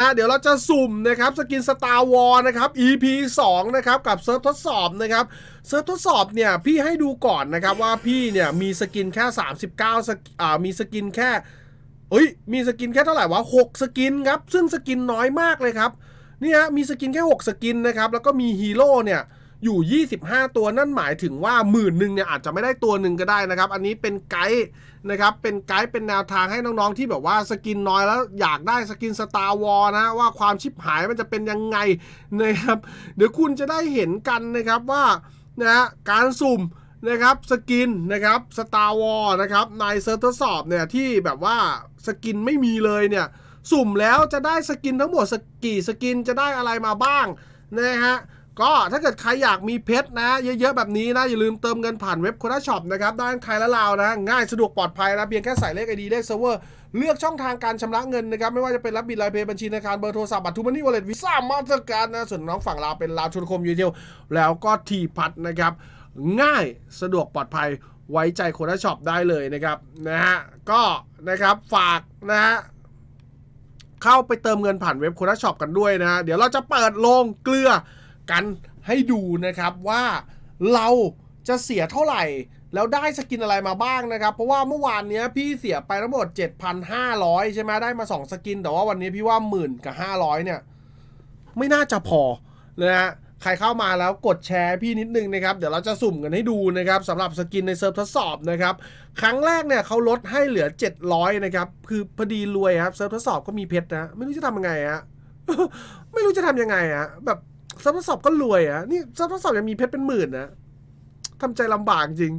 อะเดี๋ยวเราจะสุ่มนะครับสกิน Star War นะครับ EP 2 นะครับ กับเซิร์ฟทดสอบนะครับเซิร์ฟทดสอบเนี่ยพี่ให้ดูก่อนนะครับว่าพี่เนี่ยมีสกินแค่ 39สกอ่ามีสกินแค่เอ้ยมีสกินแค่เท่าไหร่วะ 6 สกินครับ ซึ่งสกินน้อยมากเลยครับนี่ฮะมีสกินแค่ 6 สกินนะครับ แล้วก็มีฮีโร่เนี่ย อยู่ 25 ตัวนั่นหมายถึงว่าหมื่นหนึ่งเนี่ยอาจจะไม่ได้ตัวหนึ่งก็ได้นะครับ อันนี้เป็นไกด์นะครับเป็นไกด์เป็นแนวทางให้น้องๆที่แบบว่าสกินน้อยแล้วอยากได้สกินสตาร์วอลนะว่าความชิบหายมันจะเป็นยังไงนะครับ เดี๋ยวคุณจะได้เห็นกันนะครับว่านะฮะการสุ่มนะครับสกินนะครับสตาร์วอลนะครับในเซิร์ฟทดสอบเนี่ยที่แบบว่าสกินไม่มีเลยเนี่ยสุ่มแล้วจะได้สกินทั้งหมดสกี่สกินจะได้อะไรมาบ้างนะฮะ ก็ถ้าเกิดใครอยากมีเพชรนะ เยอะๆ แบบนี้นะ อย่าลืมเติมเงินผ่านเว็บโคด้าช็อปนะครับได้ทั้งไทยและลาวนะ ง่ายสะดวกปลอดภัยนะ เพียงแค่ใส่เลขไอดีเลขเซิร์ฟเวอร์เลือกช่องทางการชำระเงินนะครับ ไม่ว่าจะเป็นรับบิลรายเพย์บัญชีธนาคารเบอร์โทรศัพท์บัตรทุกมันนี่วอลเล็ตวีซ่ามาสเตอร์การ์ดนะส่วนน้องฝั่งลาวเป็นลาวทุนคมยูเทลแล้วก็ทีพัดนะครับง่ายสะดวกปลอดภัยไว้ใจโคด้าช็อปได้เลยนะครับนะฮะก็นะครับฝากนะฮะเข้าไปเติมเงินผ่านเว็บโค d าช็อปกันด้วยนะฮะเดี๋ยวเราจะเปิดโรงเกลือ กันให้ดูนะครับว่าเราจะเสียเท่าไหร่ แล้วได้สกินอะไรมาบ้างนะครับ เพราะว่าเมื่อวานนี้พี่เสียไปทั้งหมด 7,500 ใช่ไหมได้มา 2 สกิน แต่ว่าวันนี้พี่ว่าหมื่นกับ 500 เนี่ย ไม่น่าจะพอนะฮะใครเข้ามาแล้วกดแชร์พี่นิดนึงนะครับ เดี๋ยวเราจะสุ่มกันให้ดูนะครับสำหรับสกินในเซิร์ฟทดสอบนะครับ ครั้งแรกเนี่ยเขาลดให้เหลือ 700 นะครับ คือพอดีรวยครับเซิร์ฟทดสอบก็มีเพชรนะ ไม่รู้จะทำยังไงฮะไม่รู้จะทำยังไงฮะแบบ ซิร์ฟทดสอบก็รวยอะนี่เซิร์ฟทดสอบยังมีเพชรเป็นหมื่นนะทำใจลำบากจริง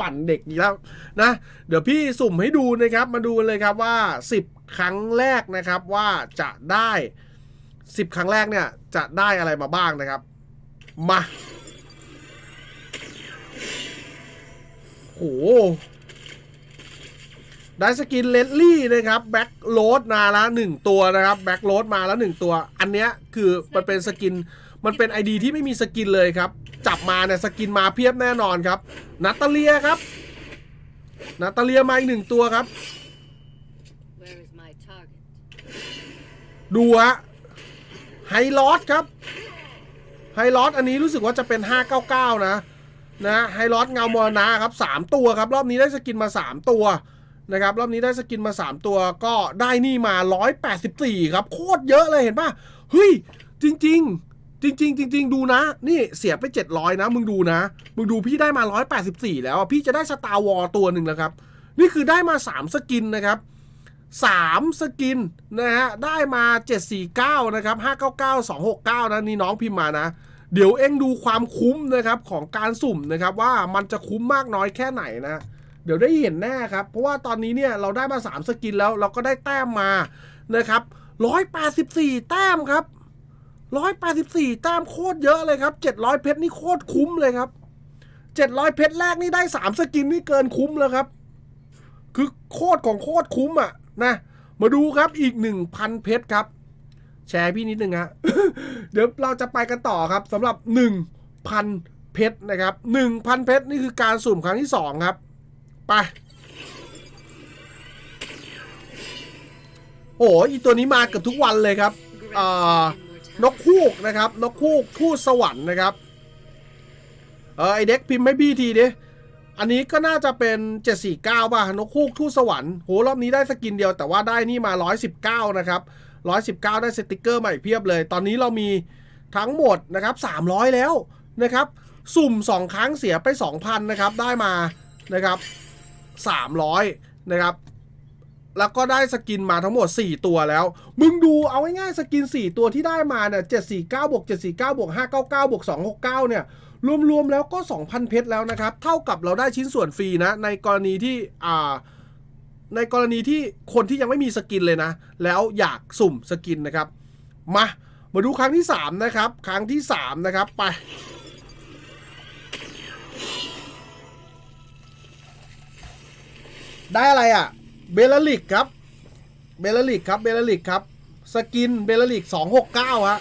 ปั่นเด็กอีกแล้วนะ เดี๋ยวพี่สุ่มให้ดูนะครับ มาดูเลยครับว่า 10 ครั้งแรกนะครับว่าจะได้ 10 ครั้งแรกเนี่ย จะได้อะไรมาบ้างนะครับ มาโห ได้สกินเลดลี่นะครับแบ็คโรดมาแล้วหนึ่งตัวนะครับแบ็คโรดมาแล้วหนึ่งตัว อันเนี้ยคือมันเป็นสกินมันเป็นไอดีที่ไม่มีสกินเลยครับ จับมาเนี่ยสกินมาเพียบแน่นอนครับนาตาเลียครับนาตาเลียมาอีกหนึ่งตัวครับ ดูฮะไฮลอสครับไฮลอสอันนี้รู้สึกว่าจะเป็น 599 นะนะไฮลอสเงามรณะครับ 3 ตัวครับ รอบนี้ได้สกินมา 3 ตัว นะครับรอบนี้ได้สกินมา 3 ตัวก็ได้นี่มา 184 ครับ โคตรเยอะเลยเห็นป่ะเฮ้ย จริง ๆ จริง ๆ จริง ๆ ดูนะ นี่เสียไป 700 นะ มึงดูนะ มึงดูพี่ได้มา 184 แล้วพี่จะได้สตาร์วอลตัวหนึ่งแล้วครับ นี่คือได้มา 3 สกินนะครับ3สกินนะฮะได้มา 749 นะครับ 599 269 นะนี่น้องพิมพ์มานะ เดี๋ยวเอ็งดูความคุ้มนะครับของการสุ่มนะครับว่ามันจะคุ้มมากน้อยแค่ไหนนะ เดี๋ยวได้เห็นแน่ครับ เพราะว่าตอนนี้เนี่ยเราได้มา 3 สกินแล้วเราก็ได้แต้มมานะครับ184 แต้มครับ 184 แต้มโคตรเยอะเลยครับ 700 เพชรนี่โคตรคุ้มเลยครับ 700 เพชรแรกนี่ได้ 3 สกินนี่เกินคุ้มแล้วครับ คือโคตรของโคตรคุ้มอะนะมาดูครับอีก 1,000 เพชรครับ แชร์พี่นิดนึงฮะเดี๋ยวเราจะไปกันต่อครับสำหรับ 1,000 เพชรนะครับ 1,000 เพชรนี่คือการสุ่มครั้งที่ 2 ครับ ไปโอ้หอีตัวนี้มาเกือบทุกวันเลยครับนกคูกนะครับ นกคูกทูตสวรรค์นะครับ เออไอเด็กพิมพ์ให้พี่ทีดิอันนี้ก็น่าจะเป็น 749 ป่ะ นกคูกทูตสวรรค์โหรอบนี้ได้สกินเดียวแต่ว่าได้นี่มา 119 นะครับ 119 ได้สติกเกอร์ใหม่เพียบเลย ตอนนี้เรามีทั้งหมดนะครับ 300 แล้วนะครับ สุ่ม 2 ครั้งเสียไป 2,000 นะครับ ได้มานะครับ 300 นะครับ แล้วก็ได้สกินมาทั้งหมด 4 ตัวแล้ว มึงดูเอาง่ายๆสกิน 4 ตัวที่ได้มาเนี่ย749บวก749บวก599บวก269 เนี่ยรวมๆแล้วก็ 2,000 เพชรแล้วนะครับ เท่ากับเราได้ชิ้นส่วนฟรีนะ ในกรณีที่อ่าในกรณีที่คนที่ยังไม่มีสกินเลยนะ แล้วอยากสุ่มสกินนะครับ มา มาดูครั้งที่ 3 นะครับ ครั้งที่ 3 นะครับ ไป ได้อะไรอะ เบลลิกครับ เบลลิกครับ เบลลิกครับ สกินเบลลิก269ฮะ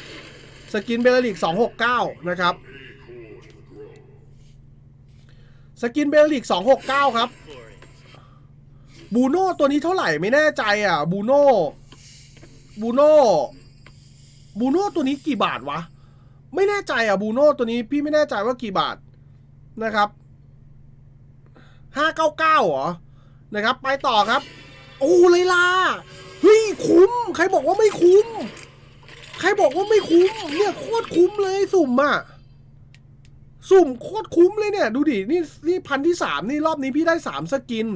สกินเบลลิก269นะครับ สกินเบลลิก269ครับ บูโน่ตัวนี้เท่าไหร่ไม่แน่ใจอะ บูโน่ บูโน่ บูโน่ตัวนี้กี่บาทวะ ไม่แน่ใจอะ บูโน่ตัวนี้พี่ไม่แน่ใจว่ากี่บาทนะครับห้าเก้าเก้าเหรอ นะครับ ไปต่อครับ โอ้เลยล่ะเฮ้ยคุ้ม ใครบอกว่าไม่คุ้ม ใครบอกว่าไม่คุ้ม เนี่ยโคตรคุ้มเลยสุ่มอะสุ่มโคตรคุ้มเลยเนี่ย ดูดิ นี่นี่พันที่สามนี่รอบนี้พี่ได้สามสกิน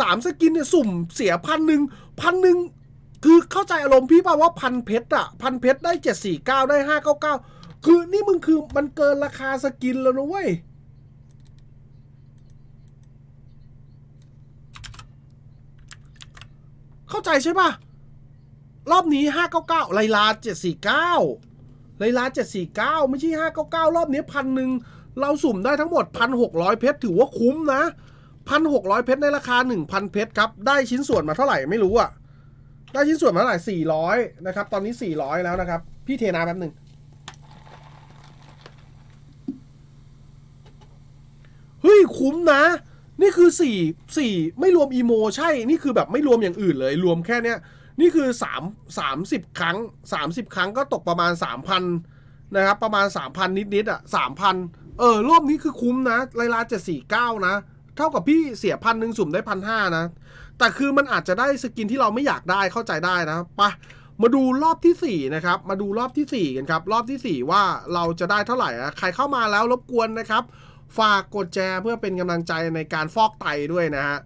สามสกินเนี่ยสุ่มเสียพันหนึ่งพันหนึ่งคือเข้าใจอารมณ์พี่ป่าว่าพันเพชรอะพันเพชรได้เจ็ดสี่เก้าได้ห้าเก้าเก้าคือนี่มึงคือมันเกินราคาสกินแล้วนะเว้ย เข้าใจใช่ปะรอบนี้ห้าเก้าเก้าไลลาเจ็ดสี่เก้าไลลาเจ็ดสี่เก้าไม่ใช่ห้าเก้าเก้ารอบนี้พันหนึ่งเราสุ่มได้ทั้งหมดพันหกร้อยเพชรถือว่าคุ้มนะพันหกร้อยเพชรในราคาหนึ่งพันเพชรครับ ได้ชิ้นส่วนมาเท่าไหร่ไม่รู้อะได้ชิ้นส่วนมาเท่าไหร่สี่ร้อยนะครับ ตอนนี้สี่ร้อยแล้วนะครับ พี่เทน้ำแป๊บหนึ่งเฮ้ยคุ้มนะ นี่คือสี่สี่ไม่รวมอีโมใช่ นี่คือแบบไม่รวมอย่างอื่นเลย รวมแค่เนี้ย นี่คือสามสามสิบครั้งสามสิบครั้งก็ตกประมาณสามพันนะครับ ประมาณสามพันนิดๆอะสามพันเออรอบนี้คือคุ้มนะรายลาเจ็ดสี่เก้านะ เท่ากับพี่เสียพันหนึ่งสุ่มได้พันห้านะ แต่คือมันอาจจะได้สกินที่เราไม่อยากได้เข้าใจได้นะปะมาดูรอบที่สี่นะครับ มาดูรอบที่สี่กันครับ รอบที่สี่ว่าเราจะได้เท่าไหร่อะใครเข้ามาแล้วรบกวนนะครับ ฝากกดแชร์เพื่อเป็นกำลังใจในการฟอกไตด้วยนะฮะ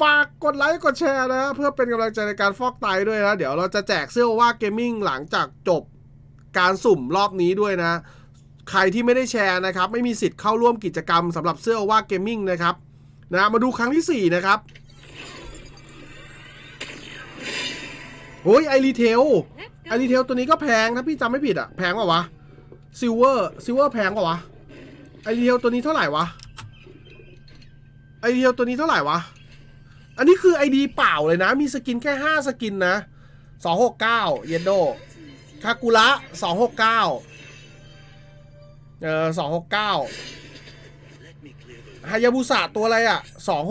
ฝากกดไลค์กดแชร์นะเพื่อเป็นกำลังใจในการฟอกไตด้วยนะ เดี๋ยวเราจะแจกเสื้อว่าเกมมิ่งหลังจากจบการสุ่มรอบนี้ด้วยนะ ใครที่ไม่ได้แชร์นะครับ ไม่มีสิทธิ์เข้าร่วมกิจกรรมสำหรับเสื้อว่าเกมมิ่งนะครับนะมาดูครั้งที่ 4 นะครับโอ้ยไอรีเทลไอรีเทลตัวนี้ก็แพงถ้าพี่จำไม่ผิดอะแพงกว่าวะซิลเวอร์ซิลเวอร์แพงกว่าวะ ไอเรีเทลตัวนี้เท่าไหร่วะ ไอเรีเทลตัวนี้เท่าไหร่วะ อันนี้คือไอดีเปล่าเลยนะ มีสกินแค่ 5 สกินนะ269เยนโดคากุระ269เออ269ฮายาบุสะตัวอะไรอะ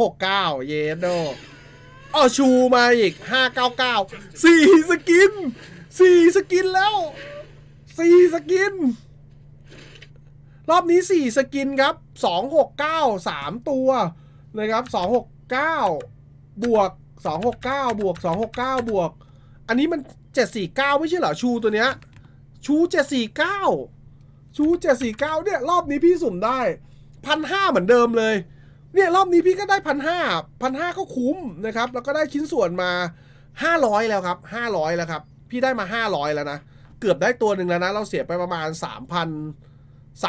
269เยนโดออชูมาอีก599 4สกิน4สกินแล้ว4สกิน รอบนี้ 4 สกินครับ 269 3 ตัวนะครับ 269 บวก 269 บวก 269 บวก อันนี้มัน 749 ไม่ใช่เหรอ ชูตัวเนี้ย ชู 749 ชู 749 เนี่ย รอบนี้พี่สุ่มได้พันห้าเหมือนเดิมเลย เนี่ย รอบนี้พี่ก็ได้พันห้าพันห้าก็คุ้มนะครับ แล้วก็ได้ชิ้นส่วนมาห้าร้อยแล้วครับห้าร้อยแล้วครับ พี่ได้มาห้าร้อยแล้วนะ เกือบได้ตัวหนึ่งแล้วนะ เราเสียไปประมาณส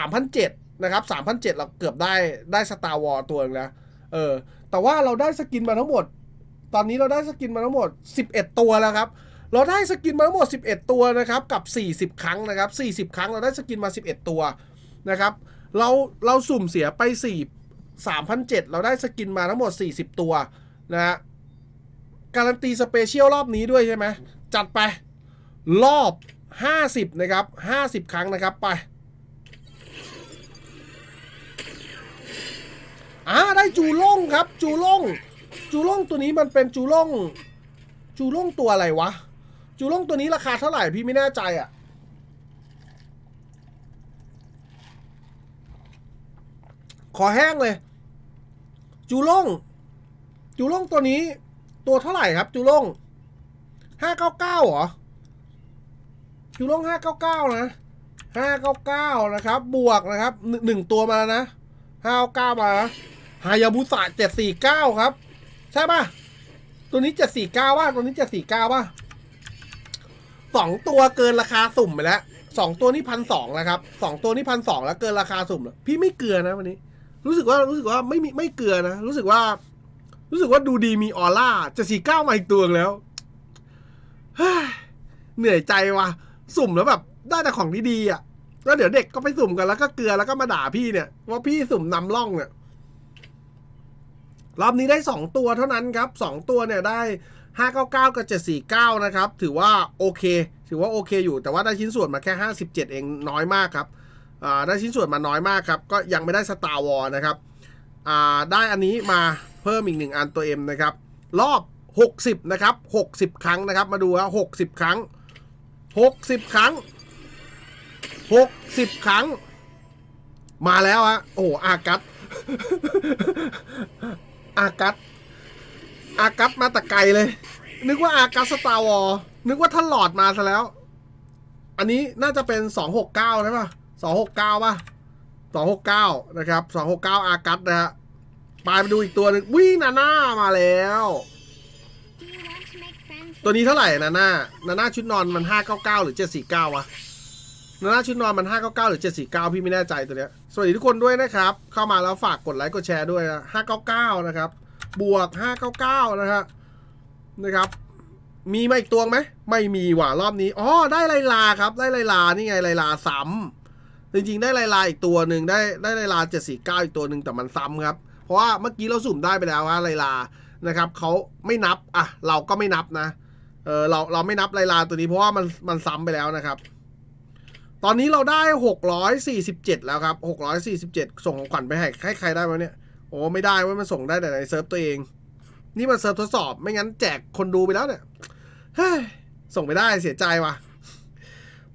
ามพันสามพันเจ็ดนะครับสามพันเจ็ดเราเกือบได้ได้สตาร์วอลตัวนึงแล้วเออแต่ว่าเราได้สกินมาทั้งหมด ตอนนี้เราได้สกินมาทั้งหมด 11 ตัวแล้วครับเราได้สกินมาทั้งหมด 11 ตัวนะครับกับ 40 ครั้งนะครับ40 ครั้งเราได้สกินมา 11 ตัวนะครับเราเราสุ่มเสียไป 4 3,007เราได้สกินมาทั้งหมด 40 ตัวนะฮะการันตีสเปเชียลรอบนี้ด้วยใช่ไหมจัดไปรอบ 50 นะครับ 50 ครั้งนะครับไป อ่าได้จูล่งครับ จูล่ง จูล่งตัวนี้มันเป็นจูล่ง จูล่งตัวอะไรวะ จูล่งตัวนี้ราคาเท่าไหร่พี่ไม่แน่ใจอะ่ะขอแห้งเลย จูล่ง จูล่งตัวนี้ ตัวเท่าไหร่ครับ จูล่งห้าเก้าเก้าเหรอ จูล่งห้าเก้าเก้านะห้าเก้าเก้านะครับ บวกนะครับหนึ่งตัวมาแล้วนะห้าเก้ามา ฮายาบุสะเจ็ดสี่เก้าครับ ใช่ป่ะ ตัวนี้เจ็ดสี่เก้าว่ะตัวนี้เจ็ดสี่เก้าว่ะสองตัวเกินราคาสุ่มไปแล้วสองตัวนี้พันสองแล้วครับสองตัวนี้พันสองแล้วเกินราคาสุ่มแล้วพี่ไม่เกลือนะวันนี้ รู้สึกว่ารู้สึกว่าไม่มีไม่เกลือนะ รู้สึกว่า รู้สึกว่าดูดีมีออร่าเจ็ดสี่เก้ามาอีกตัวแล้วเหนื่อยใจว่ะ สุ่มแล้วแบบได้แต่ของดีๆอะแล้วเดี๋ยวเด็กก็ไปสุ่มกันแล้วก็เกลือแล้วก็มาด่าพี่เนี่ย ว่าพี่สุ่มนำร่องเนี่ย รอบนี้ได้ 2 ตัวเท่านั้นครับ 2 ตัวเนี่ยได้ 599 กับ 749 นะครับ ถือว่าโอเค ถือว่าโอเคอยู่แต่ว่าได้ชิ้นส่วนมาแค่ 57 เองน้อยมากครับได้ชิ้นส่วนมาน้อยมากครับ ก็ยังไม่ได้สตาร์วอลนะครับได้อันนี้มาเพิ่มอีกหนึ่งอันตัวเอ็มนะครับ รอบ 60 นะครับ 60 ครั้งนะครับ มาดูฮะ60 ครั้ง 60 ครั้ง 60 ครั้ง มาแล้วฮะโอ้อากัส อากัสอากัสมาแต่ไกลเลย นึกว่าอากัสสตาร์วอลนึกว่าท่านหลอดมาซะแล้ว อันนี้น่าจะเป็น 269ใช่ป่ะ269ป่ะ269นะครับ269อากัสนะฮะไปไปดูอีกตัวหนึ่งวิ่นาน่ามาแล้ว ตัวนี้เท่าไหร่นาน่านาน่าชุดนอนมัน 599 หรือ 749วะ นาน่าชุดนอนมัน 599 หรือ 749 พี่ไม่แน่ใจตัวเนี้ย สวัสดีทุกคนด้วยนะครับ เข้ามาแล้วฝากกดไลค์กดแชร์ด้วยนะ599 นะครับ บวก 599 นะฮะนะครับ มีมาอีกตัวไหม ไม่มีว่ะรอบนี้ อ๋อ ได้ไลลาครับ ได้ไลลา นี่ไงไลลาซ้ำจริงๆ ได้ไลลาอีกตัวหนึ่งได้ได้ไลลา 749 อีกตัวหนึ่งแต่มันซ้ำครับ เพราะว่าเมื่อกี้เราสุ่มได้ไปแล้วว่าไลลา นะครับเขาไม่นับ อะ เราก็ไม่นับนะ เออเราเราไม่นับไลลาตัวนี้เพราะว่ามันมันซ้ำไปแล้วนะครับ ตอนนี้เราได้ 647 แล้วครับ 647 ส่งของขวัญไปให้ให้ใครได้ไหมเนี่ย โอ้ไม่ได้เว่ามันส่งได้แต่ในเซิร์ฟตัวเอง นี่มันเซิร์ฟทดสอบ ไม่งั้นแจกคนดูไปแล้วเนี่ย เฮ้ย ส่งไปได้เสียใจว่ะ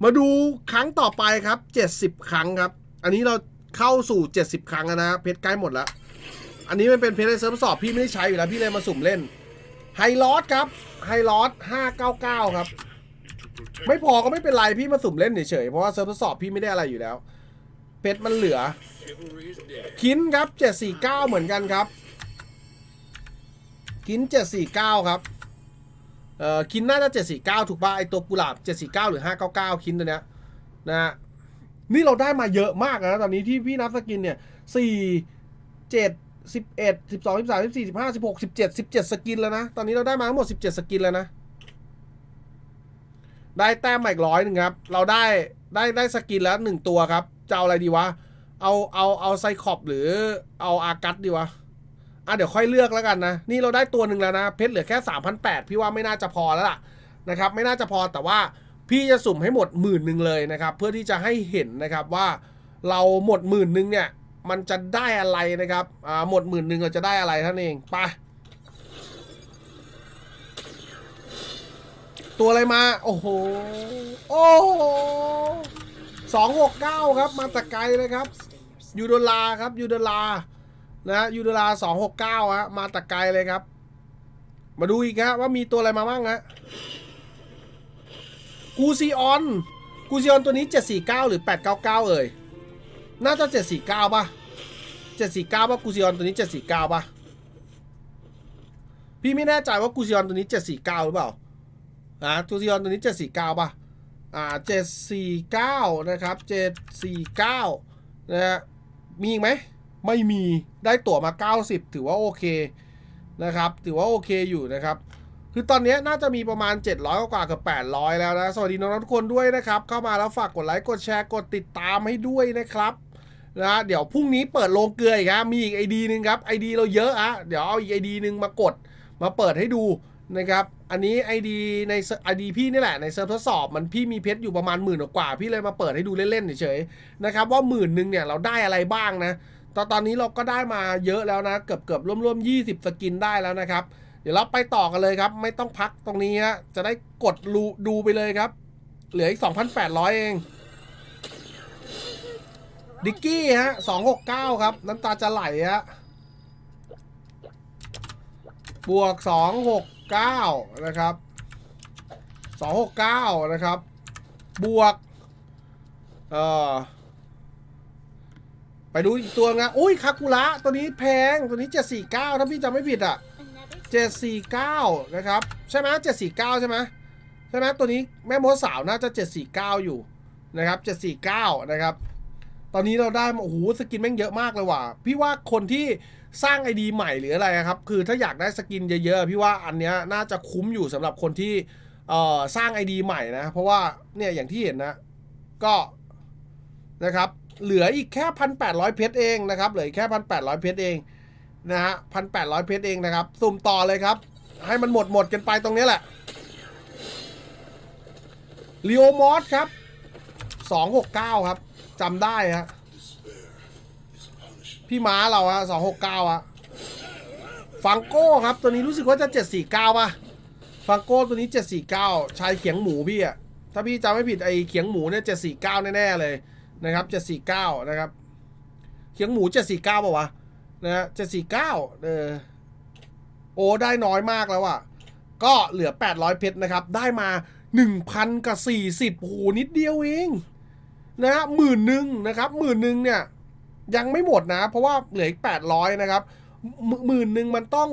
มาดูครั้งต่อไปครับ 70 ครั้งครับ อันนี้เราเข้าสู่ 70 ครั้งแล้วนะเพชรใกล้หมดแล้ว อันนี้มันเป็นเพชรในเซิร์ฟทดสอบพี่ไม่ได้ใช้อยู่แล้วพี่เลยมาสุ่มเล่น ไฮลอสครับ ไฮลอส599 ครับ ไม่พอก็ไม่เป็นไรพี่มาสุ่มเล่นเฉยๆเพราะว่าเซิร์ฟทดสอบพี่ไม่ได้อะไรอยู่แล้ว เพชรมันเหลือ คินครับ 749 เหมือนกันครับ คิน 749 ครับเอ่อคินน่าจะ 749 ถูกป่ะไอตัวกุหลาบ 749 หรือ 599 คินตัวเนี้ยนะฮะนี่เราได้มาเยอะมากนะตอนนี้ที่พี่นับสกินเนี่ย 4 7 11 12 13 14 15 16 17 17 สกินแล้วนะ ตอนนี้เราได้มาทั้งหมด 17 สกินแล้วนะ ได้แต้มอีกร้อยหนึ่งครับ เราได้ได้ได้สกินแล้วหนึ่งตัวครับ จะเอาอะไรดีวะ เอาเอาเอาไซคอบหรือเอาอากัสดีวะ อะเดี๋ยวค่อยเลือกแล้วกันนะ นี่เราได้ตัวหนึ่งแล้วนะ เพชรเหลือแค่ 3,800 พี่ว่าไม่น่าจะพอแล้วล่ะนะครับ ไม่น่าจะพอแต่ว่าพี่จะสุ่มให้หมดหมื่นหนึ่งเลยนะครับ เพื่อที่จะให้เห็นนะครับว่าเราหมดหมื่นหนึ่งเนี่ย มันจะได้อะไรนะครับ อ่าหมดหมื่นหนึ่งเราจะได้อะไรท่านเองไป ตัวอะไรมา โอ้โห โอ้โหสองหกเก้าครับ มาแต่ไกลเลยครับ ยูโดลาครับ ยูโดลา นะยูโดลาสองหกเก้าฮะ มาแต่ไกลเลยครับ มาดูอีกฮะว่ามีตัวอะไรมาบ้างฮะ กูซีออน กูซีออนตัวนี้เจ็ดสี่เก้าหรือแปดเก้าเก้าเอ่ย น่าจะเจ็ดสี่เก้าป่ะเจ็ดสี่เก้าป่ะ กูซีออนตัวนี้เจ็ดสี่เก้าป่ะ พี่ไม่แน่ใจว่ากูซีออนตัวนี้เจ็ดสี่เก้าหรือเปล่า อ่ากูซีออนตัวนี้เจ็ดสี่เก้าป่ะ อ่าเจ็ดสี่เก้านะครับเจ็ดสี่เก้านะฮะมีอีกไหม ไม่มีได้ตั๋วมา 90 ถือว่าโอเคนะครับ ถือว่าโอเคอยู่นะครับ คือตอนนี้น่าจะมีประมาณ 700 กว่ากับ800 แล้วนะ สวัสดีน้องๆทุกคนด้วยนะครับ เข้ามาแล้วฝากกดไลค์กดแชร์กดติดตามให้ด้วยนะครับนะเดี๋ยวพรุ่งนี้เปิดโรงเกลืออีกครับมีอีกไอดีนึงครับไอดีเราเยอะอะเดี๋ยวเอาอีกไอดีนึงมากดมาเปิดให้ดู นะครับ อันนี้ไอดีในไอดีพี่นี่แหละในเซิร์ฟทดสอบมันพี่มีเพชรอยู่ประมาณหมื่นกว่า พี่เลยมาเปิดให้ดูเล่นๆเฉยๆนะครับว่าหมื่นหนึ่งเนี่ยเราได้อะไรบ้างนะตอนตอนนี้เราก็ได้มาเยอะแล้วนะเกือบเกือบร่วมๆ20สกินได้แล้วนะครับ เดี๋ยวเราไปต่อกันเลยครับ ไม่ต้องพักตรงนี้ฮะจะได้กดรูดูไปเลยครับ เหลืออีก2,800เองดิกกี้ฮะ269ครับ น้ำตาจะไหลฮะบวก 269 นะครับ 269 นะครับ บวก เอ่อ ไปดูอีกตัวนะอุ้ยคากุระตัวนี้แพง ตัวนี้ 749 ถ้าพี่จำไม่ผิดอะ 749 นะครับ ใช่ไหม749 ใช่ไหมใช่ไหมตัวนี้แม่มดสาวน่าจะ 749 อยู่นะครับ 749 นะครับ ตอนนี้เราได้ โอ้โห สกินแม่งเยอะมากเลยว่ะ พี่ว่าคนที่ สร้างไอดีใหม่หรืออะไรครับ คือถ้าอยากได้สกินเยอะๆ พี่ว่าอันเนี้ยน่าจะคุ้มอยู่สำหรับคนที่เอ่อสร้างไอดีใหม่นะ เพราะว่าเนี่ยอย่างที่เห็นนะ ก็นะครับ เหลืออีกแค่พันแปดร้อยเพชรเองนะครับ เหลืออีกแค่พันแปดร้อยเพชรเองนะฮะพันแปดร้อยเพชรเองนะครับ สุ่มต่อเลยครับ ให้มันหมดหมดกันไปตรงนี้แหละลีโอมอสครับสองหกเก้าครับจำได้ฮะ พี่ม้าเราฮะสองหกเก้าอะฟังโก้ครับ ตัวนี้รู้สึกว่าจะ749ป่ะฟังโก้ตัวนี้749ชายเขียงหมูพี่อะถ้าพี่จำไม่ผิดไอเขียงหมูเนี่ย749แน่ๆเลยนะครับ749นะครับ เขียงหมู749ป่าวะนะฮะ749เออโอ้ได้น้อยมากแล้วอะก็เหลือ 800 เพชรนะครับ ได้มา 1,000 กับ 40โอ้โหนิดเดียวเอง นะฮะหมื่นหนึ่งนะครับหมื่นหนึ่งเนี่ย ยังไม่หมดนะ เพราะว่าเหลืออีก 800 นะครับหมื่นหมื่นหนึ่งมันต้อง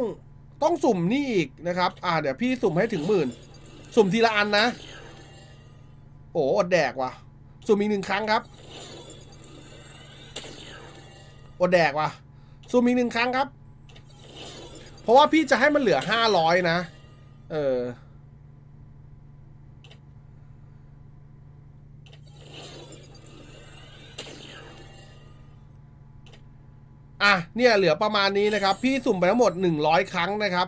ต้องสุ่มนี่อีกนะครับ อ่าเดี๋ยวพี่สุ่มให้ถึงหมื่น สุ่มทีละอันนะ โอ้อดแดกว่ะ สุ่มอีกหนึ่งครั้งครับอดแดกว่ะ สุ่มอีกหนึ่งครั้งครับ เพราะว่าพี่จะให้มันเหลือ 500 นะ เออ อะเนี่ยเหลือประมาณนี้นะครับ พี่สุ่มไปทั้งหมด 100 ครั้งนะครับ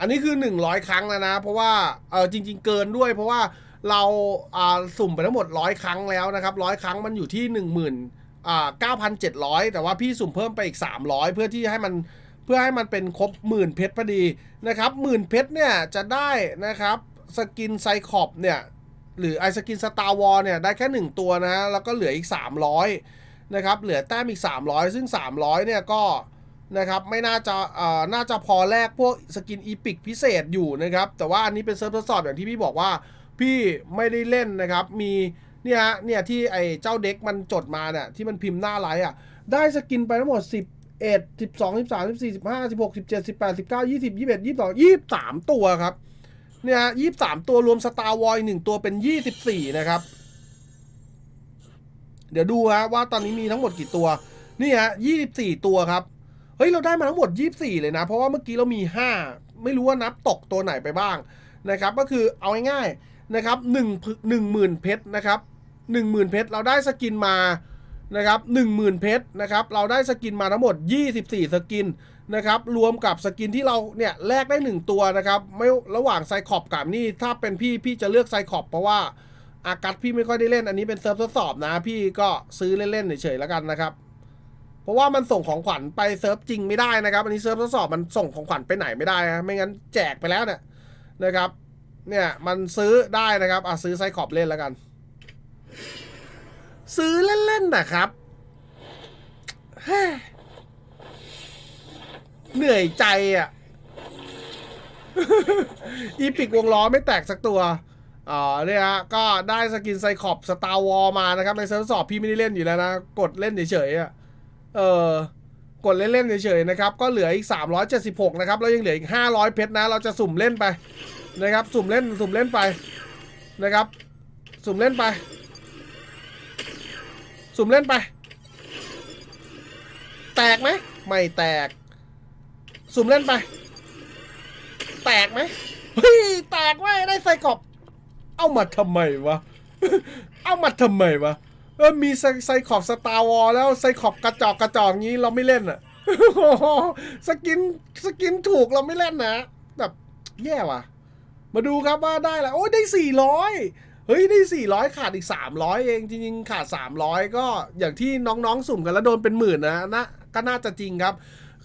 อันนี้คือ 100 ครั้งแล้วนะ เพราะว่าเออจริง ๆ เกินด้วย เพราะว่าเราอ่าสุ่มไปทั้งหมด 100 ครั้งแล้วนะครับร้อยครั้งมันอยู่ที่ 1 0 0 0 0อ่า9,700 แต่ว่าพี่สุ่มเพิ่มไปอีก 300 เพื่อที่ให้มันเพื่อให้มันเป็นครบหมื่นเพชรพอดีนะครับหมื่นเพชรเนี่ยจะได้นะครับสกินไซคอบเนี่ยหรือไอสกินสตาร์วอลเนี่ยได้แค่ 1 ตัวนะ แล้วก็เหลืออีก 300 นะครับเหลือแต้มอีก 300 ซึ่ง 300 เนี่ยก็นะครับไม่น่าจะเอ่อน่าจะพอแลกพวกสกินอีพิกพิเศษอยู่นะครับ แต่ว่าอันนี้เป็นเซิร์ฟทดสอบอย่างที่พี่บอกว่าพี่ไม่ได้เล่นนะครับ มีเนี่ยเนี่ยที่ไอ้เจ้าเด็กมันจดมาเนี่ยที่มันพิมพ์หน้าไลฟ์อะได้สกินไปทั้งหมด11 12 13 14 15 16 17 18 19 20 21 22 23 ตัวครับเนี่ยฮะ23 ตัวรวมสตาร์วอยหนึ่งตัวเป็น 24 นะครับ เดี๋ยวดูฮะว่าตอนนี้มีทั้งหมดกี่ตัว นี่ฮะ24ตัวครับ เฮ้ย เราได้มาทั้งหมด24เลยนะ เพราะว่าเมื่อกี้เรามี5ไม่รู้ว่านับตกตัวไหนไปบ้างนะครับ ก็คือเอาง่ายๆนะครับ1 1 0,000เพชรนะครับ10,000เพชรเราได้สกินมานะครับ10,000เพชรนะครับ เราได้สกินมาทั้งหมด 24 สกินนะครับ รวมกับสกินที่เราเนี่ยแลกได้ 1 ตัวนะครับ ไม่ระหว่างไซคอบกับนี่ถ้าเป็นพี่พี่จะเลือกไซคอบเพราะว่า อากัดพี่ไม่ค่อยได้เล่นอันนี้เป็นเซิร์ฟทดสอบนะ พี่ก็ซื้อเล่นๆเฉยๆแล้วกันนะครับเพราะว่ามันส่งของขวัญไปเซิร์ฟจริงไม่ได้นะครับ อันนี้เซิร์ฟทดสอบมันส่งของขวัญไปไหนไม่ได้นะไม่งั้นแจกไปแล้วเนี่ยนะครับ เนี่ยมันซื้อได้นะครับอะซื้อไซคอบเล่นแล้วกัน ซื้อเล่นๆนะครับเฮ้ยเหนื่อยใจอะ อีพิกวงล้อไม่แตกสักตัว อ๋อเนี่ยฮะก็ได้สกินไซคอบสตาร์วอลมานะครับ ในเซิร์ฟสอบพี่ไม่ได้เล่นอยู่แล้วนะ กดเล่นเฉยๆอะเออกดเล่นๆเฉยๆนะครับ ก็เหลืออีก 376 นะครับ แล้วยังเหลืออีก 500 เพชรนะ เราจะสุ่มเล่นไปนะครับ สุ่มเล่นสุ่มเล่นไปนะครับ สุ่มเล่นไป สุ่มเล่นไป แตกไหมไม่แตก สุ่มเล่นไป แตกไหมเฮ้ยแตกเว้ได้ไซคอบ เอามาทำไมวะ เอามาทำไมวะ เออ มีไซไซคอบสตาร์วอลแล้วไซคอบกระจอกกระจอกงี้เราไม่เล่นอะสกินสกินถูกเราไม่เล่นนะแบบแย่ว่ะ มาดูครับว่าได้แล้วโอ้ยได้สี่ร้อยเฮ้ยได้สี่ร้อยขาดอีกสามร้อยเองจริงๆ ขาดสามร้อยก็อย่างที่น้องๆ สุ่มกันแล้วโดนเป็นหมื่นนะนะก็น่าจะจริงครับ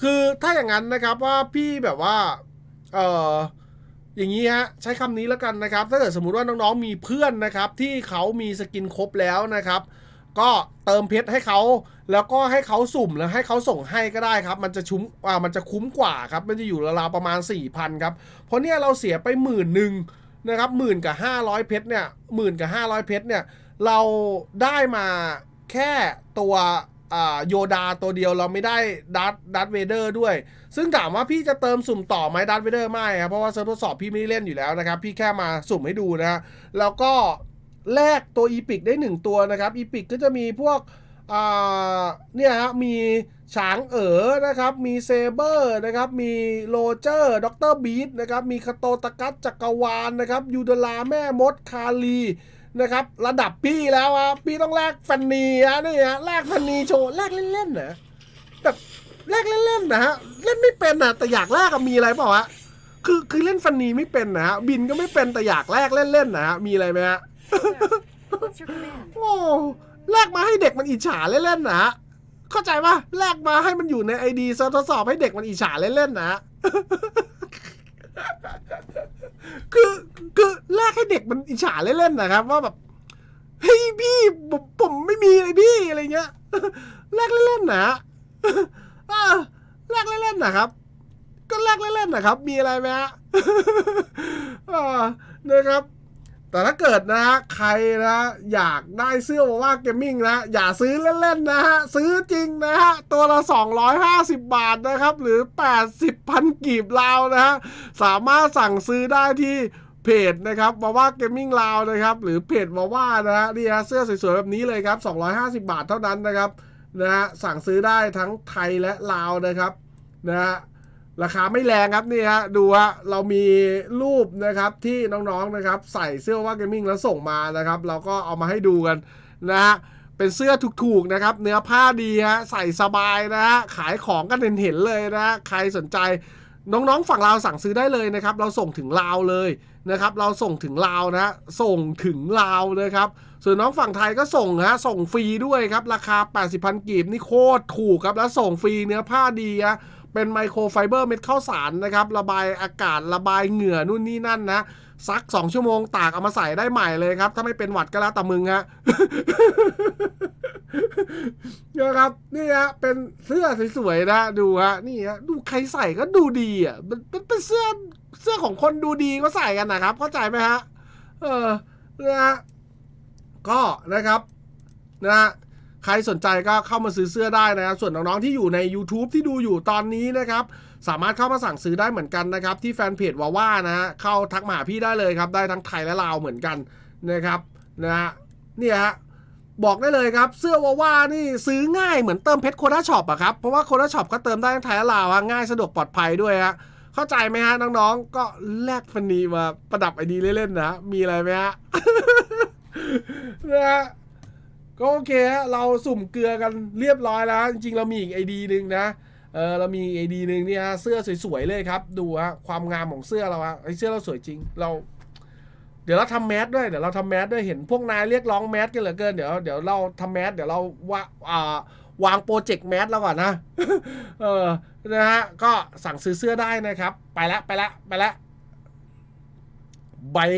คือถ้าอย่างนั้นนะครับว่าพี่แบบว่า เออ อย่างนี้ฮะใช้คำนี้แล้วกันนะครับ ถ้าเกิดสมมุติว่าน้องๆมีเพื่อนนะครับ ที่เขามีสกินครบแล้วนะครับ ก็เติมเพชรให้เขาแล้วก็ให้เขาสุ่มแล้วให้เขาส่งให้ก็ได้ครับ มันจะชุ้มอ่ามันจะคุ้มกว่าครับ มันจะอยู่ราวๆประมาณ 4,000ครับ เพราะเนี่ยเราเสียไปหมื่นหนึ่งนะครับหมื่นกับ500 เพชรเนี่ยหมื่นกับ500 เพชรเนี่ยเราได้มาแค่ตัว โยดาตัวเดียวเราไม่ได้ดัตดัตเวเดอร์ด้วย ซึ่งถามว่าพี่จะเติมสุ่มต่อไหมดัตเวเดอร์ไม่ครับเพราะว่าเซิร์ฟทดสอบพี่ไม่ได้เล่นอยู่แล้วนะครับ พี่แค่มาสุ่มให้ดูนะฮะแล้วก็แลกตัวอีพิกได้ 1 ตัวนะครับอีพิกก็จะมีพวกเนี่ยฮะมีฉางเอ๋อนะครับ มีเซเบอร์นะครับ มีโรเจอร์ด็อกเตอร์บีทนะครับ มีคาโตตะกัสจักรวาลนะครับยูดลาแม่มดคาลี นะครับ ระดับพี่แล้วอะพี่ต้องแลกฟันนีอะนี่ฮะแลกฟันนีโชว์แลกเล่นๆนะแบบแลกเล่นๆนะฮะเล่นไม่เป็นนะแต่อยากแลกอะมีอะไรเปล่าวะคือคือเล่นฟันนีไม่เป็นนะฮะบินก็ไม่เป็นแต่อยากแลกเล่นๆนะฮะมีอะไรไหมฮะ Sir, what's your command? โอ้แลกมาให้เด็กมันอิจฉาเล่นๆนะฮะเข้าใจปะแลกมาให้มันอยู่ในไอดีเซิร์ฟทดสอบให้เด็กมันอิจฉาเล่นๆนะ คือคือแลกให้เด็กมันอิจฉาเล่นๆนะครับ ว่าแบบเฮ้ยพี่ผมผมไม่มีเลยพี่อะไรเงี้ยแลกเล่นๆนะเออแลกเล่นๆนะครับ ก็แลกเล่นๆนะครับ มีอะไรไหมฮะเออนะครับ แต่ถ้าเกิดนะฮะใครนะอยากได้เสื้อว่าเกมมิ่งนะอย่าซื้อเล่นๆนะฮะซื้อจริงนะฮะตัวละ 250 บาทนะครับ หรือ 80พันกีบลาวนะฮะสามารถสั่งซื้อได้ที่เพจนะครับมาว่าเกมมิ่งลาวนะครับหรือเพจมาว่านะฮะนี่ฮะเสื้อสวยๆแบบนี้เลยครับ 250 บาทเท่านั้นนะครับนะฮะสั่งซื้อได้ทั้งไทยและลาวนะครับนะฮะ ราคาไม่แรงครับนี่ฮะดูฮะเรามีรูปนะครับที่น้องๆนะครับ ใส่เสื้อว่าเกมมิ่งแล้วส่งมานะครับ เราก็เอามาให้ดูกันนะฮะเป็นเสื้อถูกๆนะครับ เนื้อผ้าดีฮะใส่สบายนะฮะขายของกันเห็นๆเลยนะฮะใครสนใจน้องๆ ฝั่งลาวสั่งซื้อได้เลยนะครับ เราส่งถึงลาวเลยนะครับ เราส่งถึงลาวนะฮะส่งถึงลาวนะครับ ส่วนน้องฝั่งไทยก็ส่งฮะ ส่งฟรีด้วยครับ ราคา 80พันกีบนี่โคตรถูกครับ แล้วส่งฟรีเนื้อผ้าดีฮะ เป็นไมโครไฟเบอร์เม็ดข้าวสารนะครับ ระบายอากาศระบายเหงื่อนู่นนี่นั่นนะซัก 2 ชั่วโมงตากเอามาใส่ได้ใหม่เลยครับ ถ้าไม่เป็นหวัดก็แล้วแต่มึงฮะนะครับนี่ฮะเป็นเสื้อสวยๆนะดูฮะนี่ฮะดูใครใส่ก็ดูดีอะมันเป็นเสื้อเสื้อของคนดูดีก็ใส่กันนะครับ เข้าใจไหมฮะเออนะฮะก็นะครับนะฮะ ใครสนใจก็เข้ามาซื้อเสื้อได้นะครับ ส่วนน้องๆที่อยู่ใน YouTube ที่ดูอยู่ตอนนี้นะครับ สามารถเข้ามาสั่งซื้อได้เหมือนกันนะครับ ที่แฟนเพจว่าว่านะฮะเข้าทักมาหาพี่ได้เลยครับ ได้ทั้งไทยและลาวเหมือนกันนะครับนะฮะเนี่ยฮะบอกได้เลยครับ เสื้อว่าว่านี่ซื้อง่ายเหมือนเติมเพชรโคด้าช็อปอะครับ เพราะว่าโคด้าช็อปก็เติมได้ทั้งไทยและลาวอะง่ายสะดวกปลอดภัยด้วยฮะเข้าใจไหมฮะน้องๆ ก็แลกฟันนีมาประดับไอดีเล่นๆนะ มีอะไรไหมฮะนะฮะ ก็โอเคฮะเราสุ่มเกลือกันเรียบร้อยแล้ว จริงๆ เรามีอีกไอดีหนึ่งนะเออเรามีไอดีหนึ่งเนี่ยฮะเสื้อสวยๆเลยครับ ดูฮะความงามของเสื้อเราฮะไอเสื้อเราสวยจริงเรา เดี๋ยวเราทำแมสด้วยเดี๋ยวเราทำแมสด้วยเห็นพวกนายเรียกร้องแมสกันเหลือเกินเดี๋ยวเดี๋ยวเราทำแมสเดี๋ยวเราว่าอ่าวางโปรเจกต์แมสแล้วก่อนนะเออนะฮะก็สั่งซื้อเสื้อได้นะครับ ไปละไปละไปละบาย